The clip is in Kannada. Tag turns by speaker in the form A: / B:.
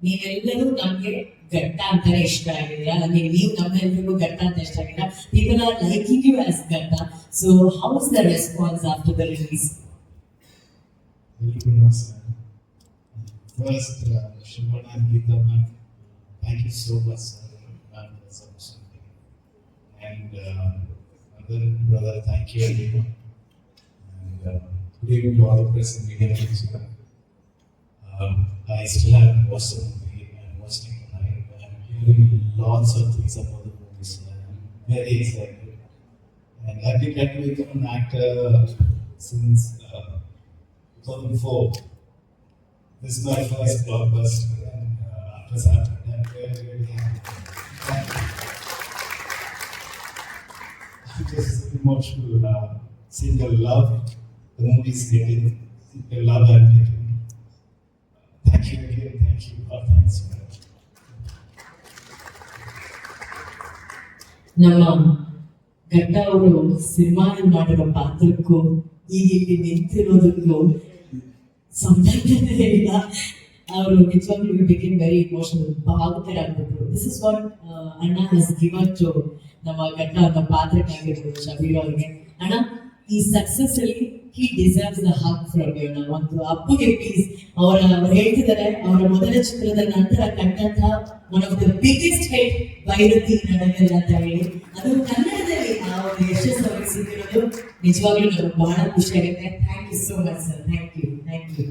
A: ನೀವೆಲ್ಲರೂ ನಮ್ಗೆ ಘಟ್ಟ ಅಂತಾನೆ ಇಷ್ಟ ಆಗಿದ್ದೀರಾ ಹಾಗೆ ನೀವು ನಮ್ಮೆಲ್ಲರಿಗೂ ಘಟ್ಟ ಅಂತ ಇಷ್ಟ ಆಗಿದ್ದೀರಾ people are liking you as ಘಟ್ಟ so how is the response after the release
B: ಎಲ್ರಿಗೂ ನಮಸ್ಕಾರ first Shivanna and Geeta ma'am, thank you so much sir ma'am for the submission. And uh, other brother, thank you everyone. And uh, good evening to all the press and media Um, I still haven't watched the movie. I'm watching it tonight. I'm hearing lots of things about the movie. So I'm very excited. And I've been trying to become an actor since uh, 2004. This is my first blockbuster and uh, after that, I'm very, very happy. I'm just emotional uh, seeing the love the movie is getting, the love I'm getting.
A: ನಮ್ಮ ಘಟ್ಟ ಅವರು ಸಿನಿಮಾದಲ್ಲಿ ಮಾಡಿರೋ ಪಾತ್ರಕ್ಕೂ ಈಗ ಇಲ್ಲಿ ನಿಂತಿರೋದಕ್ಕೂ ಸಂಬಂಧನೇ ಇಲ್ಲ. ಅವರು ನಿಜವಾಗ್ಲೂ ಬಿಕೇಮ್ ವೆರಿ ಇಮೋಷನಲ್ ಭಾವುಕರಾಗ್ಬಿಟ್ರು ದಿಸ್ ಇಸ್ ವಾಟ್ ಅಣ್ಣ ಹಸ್ ಗಿವನ್ ಟು ನಮ್ಮ ಘಟ್ಟ ಅನ್ನೋ ಪಾತ್ರಕ್ಕಾಗಿರ್ಬೋದು ಶಬೀರ್ ಅವ್ರಿಗೆ. ಅಣ್ಣ, ಈ ಸಕ್ಸಸ್ ಅಲ್ಲಿ he deserves the hug from you ನಾವು ಒಂದು ಅಪ್ಪುಗೆ ಪ್ಲೀಸ್ ಅವರ ಅವ್ರು ಹೇಳ್ತಿದ್ದಾರೆ, ಅವರ ಮೊದಲ ಚಿತ್ರದ ನಂತರ ಕಂಡಂತಹ one of the biggest hit Bairathi ನನಗಲ್ಲ ಅಂತ ಹೇಳಿ. ಅದು ಕನ್ನಡದಲ್ಲಿ ಆ ಒಂದು ಯಶಸ್ಸು ಅವರಿಗೆ ಸಿಕ್ಕಿರೋದು. ನಿಜವಾಗ್ಲೂ ನಮ್ಗೆ ಬಹಳ ಖುಷಿ ಆಗುತ್ತೆ. Thank you so much sir thank you thank you